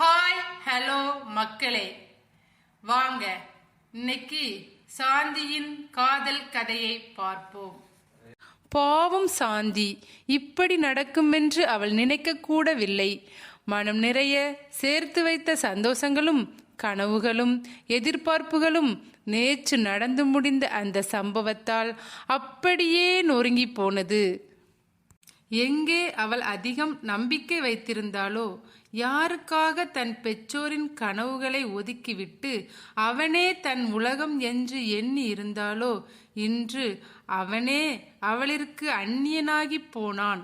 Hi hello மக்களே. வாங்க இன்னைக்கு சாந்தியின் காதல் கதையை பார்ப்போம். பாவம் சாந்தி இப்படி நடக்குமென்று அவள் நினைக்க கூடவில்லை மனம் நிறைய சேர்த்து வைத்த சந்தோஷங்களும் கனவுகளும் எதிர்பார்ப்புகளும் நேற்று நடந்து முடிந்த அந்த சம்பவத்தால் அப்படியே நொறுங்கி போனது. எங்கே அவள் அதிகம் நம்பிக்கை வைத்திருந்தாளோ யாருக்காக தன் பெற்றோரின் கனவுகளை ஒதுக்கிவிட்டு அவனே தன் உலகம் என்று எண்ணி இருந்தாளோ இன்று அவனே அவளிற்கு அந்நியனாகிப் போனான்.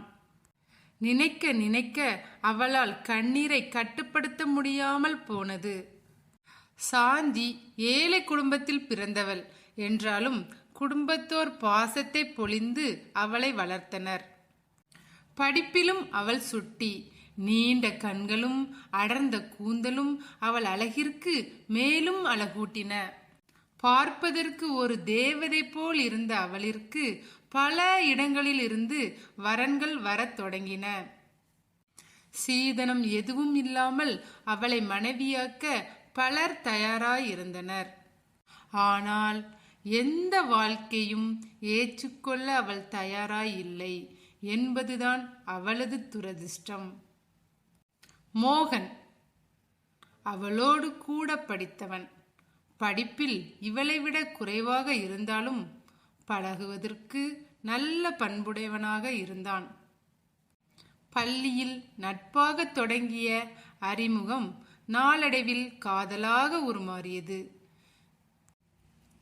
நினைக்க நினைக்க அவளால் கண்ணீரை கட்டுப்படுத்த முடியாமல் போனது. சாந்தி ஏழை குடும்பத்தில் பிறந்தவள் என்றாலும் குடும்பத்தோர் பாசத்தை பொழிந்து அவளை வளர்த்தனர். படிப்பிலும் அவள் சுட்டி. நீண்ட கண்களும் அடர்ந்த கூந்தலும் அவள் அழகிற்கு மேலும் அழகூட்டின. பார்ப்பதற்கு ஒரு தேவதை போல் இருந்த அவளிற்கு பல இடங்களில் இருந்து வரன்கள் வரத் தொடங்கின. சீதனம் எதுவும் இல்லாமல் அவளை மனைவியாக்க பலர் தயாராயிருந்தனர். ஆனால் எந்த வாழ்க்கையும் ஏற்றுக்கொள்ள அவள் தயாராய் இல்லை என்பதுதான் அவளது துரதிர்ஷ்டம். மோகன். அவளோடு கூட படித்தவன். படிப்பில் இவளை விட குறைவாக இருந்தாலும் பழகுவதற்கு நல்ல பண்புடையவனாக இருந்தான். பள்ளியில் நட்பாக தொடங்கிய அறிமுகம் நாளடைவில் காதலாக உருமாறியது.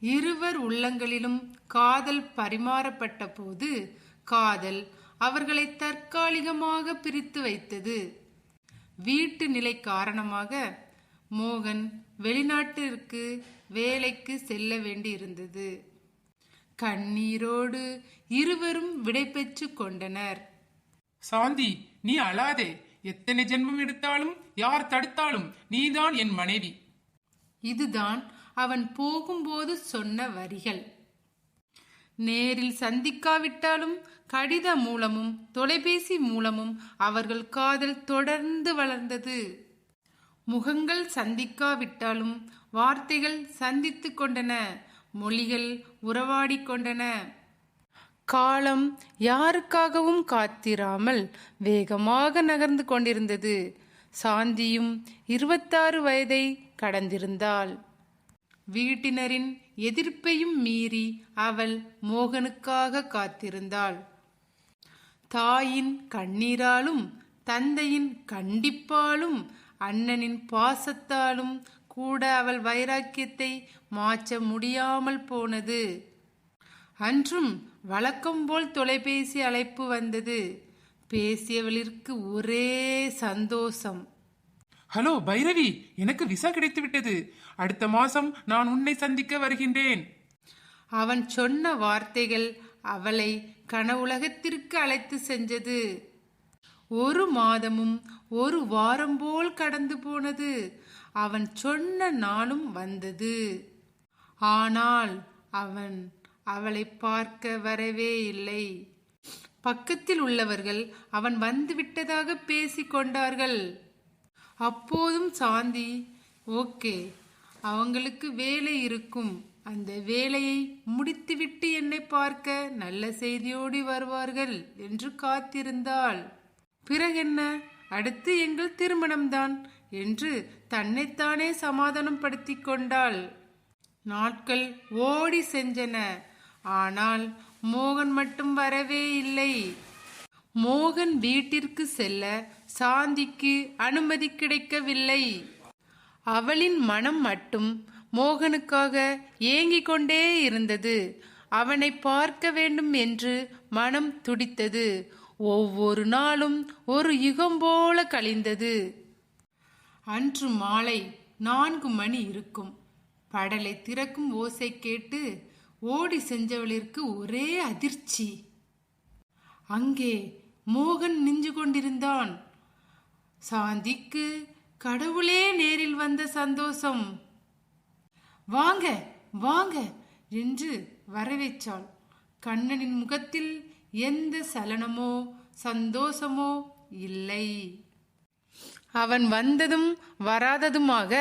இருவர் உள்ளங்களிலும் காதல் பரிமாறப்பட்ட போது காதல் அவர்களை தற்காலிகமாக பிரித்து வைத்தது. வீட்டு நிலை காரணமாக மோகன் வெளிநாட்டிற்கு வேலைக்கு செல்ல வேண்டியிருந்தது. கண்ணீரோடு இருவரும் விடைபெற்று கொண்டனர். சாந்தி நீ அழாதே. எத்தனை ஜென்மம் எடுத்தாலும் யார் தடுத்தாலும் நீதான் என் மனைவி. இதுதான் அவன் போகும்போது சொன்ன வரிகள். நேரில் சந்திக்காவிட்டாலும் கடித மூலமும் தொலைபேசி மூலமும் அவர்கள் காதல் தொடர்ந்து வளர்ந்தது. முகங்கள் சந்திக்காவிட்டாலும் வார்த்தைகள் சந்தித்து கொண்டன மொழிகள் உறவாடிக் கொண்டன. காலம் யாருக்காகவும் காத்திராமல் வேகமாக நகர்ந்து கொண்டிருந்தது. சாந்தியும் இருபத்தாறு வயதை கடந்திருந்தாள். வீட்டினரின் எதிர்ப்பையும் மீறி அவள் மோகனுக்காக காத்திருந்தாள். தாயின் கண்ணீராலும் தந்தையின் கண்டிப்பாலும் அண்ணனின் பாசத்தாலும் கூட அவள் வைராக்கியத்தை மாற்ற முடியாமல் போனது. அன்றும் வழக்கம் போல் தொலைபேசி அழைப்பு வந்தது. பேசியவளிற்கு ஒரே சந்தோஷம். ஹலோ பைரவி எனக்கு விசா கிடைத்து விட்டது அடுத்த மாசம் நான் உன்னை சந்திக்க வருகின்றேன். அவன் சொன்ன வார்த்தைகள் அவளை கனவுலகத்திற்கு அழைத்து சென்றது. ஒரு மாதமும் ஒரு வாரம் போல் கடந்து போனது. அவன் சொன்ன நாளும் வந்தது. ஆனால் அவன் அவளை பார்க்க வரவே இல்லை. பக்கத்தில் உள்ளவர்கள் அவன் வந்துவிட்டதாக பேசிக் கொண்டார்கள். அப்போதும் சாந்தி ஓகே அவங்களுக்கு வேலை இருக்கும். அந்த வேலையை முடித்துவிட்டு என்னை பார்க்க நல்ல செய்தியோடு வருவார்கள் என்று காத்திருந்தாள். பிறகென்ன அடுத்து எங்கள் திருமணம்தான் என்று தன்னைத்தானே சமாதானப்படுத்திக் கொண்டாள். நாட்கள் ஓடி செஞ்சன ஆனால் மோகன் மட்டும் வரவே இல்லை. மோகன் வீட்டிற்கு செல்ல சாந்திக்கு அனுமதி கிடைக்கவில்லை. அவளின் மனம் மட்டும் மோகனுக்காக ஏங்கிக் கொண்டே இருந்தது. அவனை பார்க்க வேண்டும் என்று மனம் துடித்தது. ஒவ்வொரு நாளும் ஒரு யுகம் போல கழிந்தது. அன்று மாலை நான்கு மணி இருக்கும். படலை திறக்கும் ஓசை கேட்டு ஓடி செஞ்சவளிற்கு ஒரே அதிர்ச்சி. அங்கே மோகன் நின்று கொண்டிருந்தான். சாந்திக்கு கடவுளே நேரில் வந்த சந்தோஷம். வாங்க வாங்க என்று வரவேற்றாள். கண்ணனின் முகத்தில் எந்த சலனமோ சந்தோஷமோ இல்லை. அவன் வந்ததும் வராததுமாக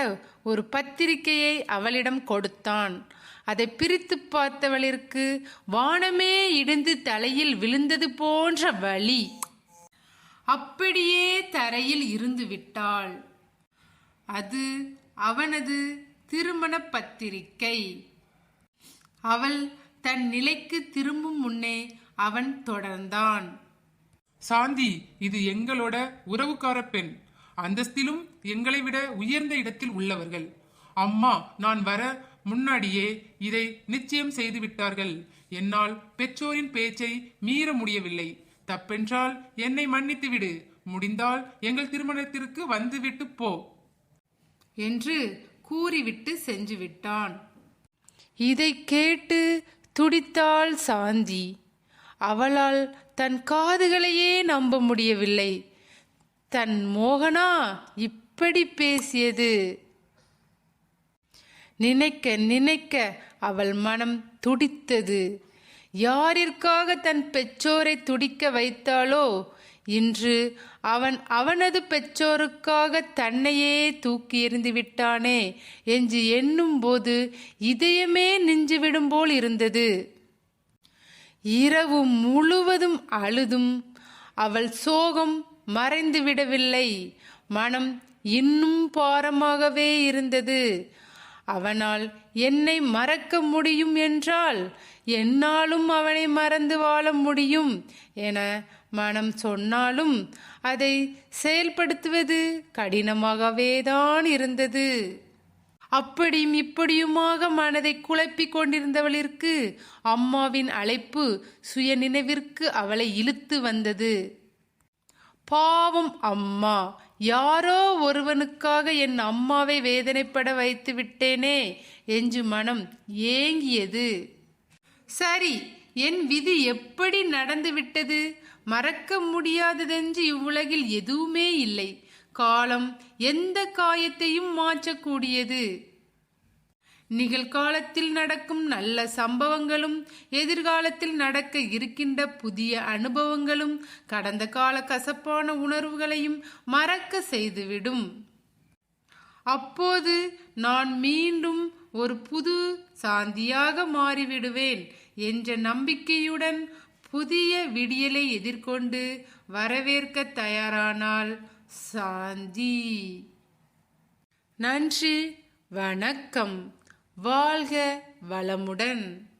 ஒரு பத்திரிகையை அவளிடம் கொடுத்தான். அதை பிரித்து பார்த்தவளிற்கு வானமே இடிந்து தலையில் விழுந்தது போன்ற வழி. அப்படியே தரையில் இருந்து விட்டாள். அது அவனது திருமண பத்திரிகை அவள் தன் நிலைக்கு திரும்பும் முன்னே அவன் தொடர்ந்தான். சாந்தி இது எங்களோட உறவுக்கார பெண். அந்தஸ்திலும் எங்களை விட உயர்ந்த இடத்தில் உள்ளவர்கள். அம்மா நான் வர முன்னாடியே இதை நிச்சயம் செய்து விட்டார்கள் என்னால் பெற்றோரின் பேச்சை மீற முடியவில்லை. தப்பென்றால் என்னை மன்னித்து விடு முடிந்தால் எங்கள் திருமணத்திற்கு வந்துவிட்டு போ. என்று கூறிவிட்டு சென்று விட்டான் இதை கேட்டு துடித்தாள் சாந்தி. அவளால் தன் காதுகளையே நம்ப முடியவில்லை. தன் மோகனா இப்படி பேசியது? நினைக்க நினைக்க அவள் மனம் துடித்தது. யாரிற்காக தன் பெற்றோரை துடிக்க வைத்தாளோ? இன்று அவன் அவனது பெற்றோருக்காக தன்னையே தூக்கி எறிந்து விட்டானே என்று எண்ணும்போது இதயமே நெஞ்சுவிடும் போல் இருந்தது. இரவு முழுவதும் அழுதும் அவள் சோகம் மறைந்து விடவில்லை மனம் இன்னும் பாரமாகவே இருந்தது. அவனால் என்னை மறக்க முடியும் என்றால் என்னாலும் அவனை மறந்து வாழ முடியும் என மனம் சொன்னாலும் அதை செயல்படுத்துவது கடினமாகவே தான் இருந்தது. அப்படியும் இப்படியுமாக மனதை குழப்பிக் கொண்டிருந்தவளிற்கு அம்மாவின் அழைப்பு சுய நினைவிற்கு அவளை இழுத்து வந்தது. பாவம் அம்மா. யாரோ ஒருவனுக்காக என் அம்மாவை வேதனைப்பட வைத்து விட்டேனே என்று மனம் ஏங்கியது. சரி என் விதி எப்படி நடந்து விட்டது? மறக்க முடியாததென்று இவ்வுலகில் எதுவுமே இல்லை. காலம் எந்த காயத்தையும் மாற்றக்கூடியது. நிகழ்காலத்தில் நடக்கும் நல்ல சம்பவங்களும் எதிர்காலத்தில் நடக்க இருக்கின்ற புதிய அனுபவங்களும் கடந்த கால கசப்பான உணர்வுகளையும் மறக்க செய்துவிடும். அப்போது நான் மீண்டும் ஒரு புது சாந்தியாக மாறிவிடுவேன் என்ற நம்பிக்கையுடன் புதிய விடியலை எதிர்கொண்டு வரவேற்க தயாரானால் சாந்தி. நன்றி வணக்கம். வாழ்க வளமுடன்.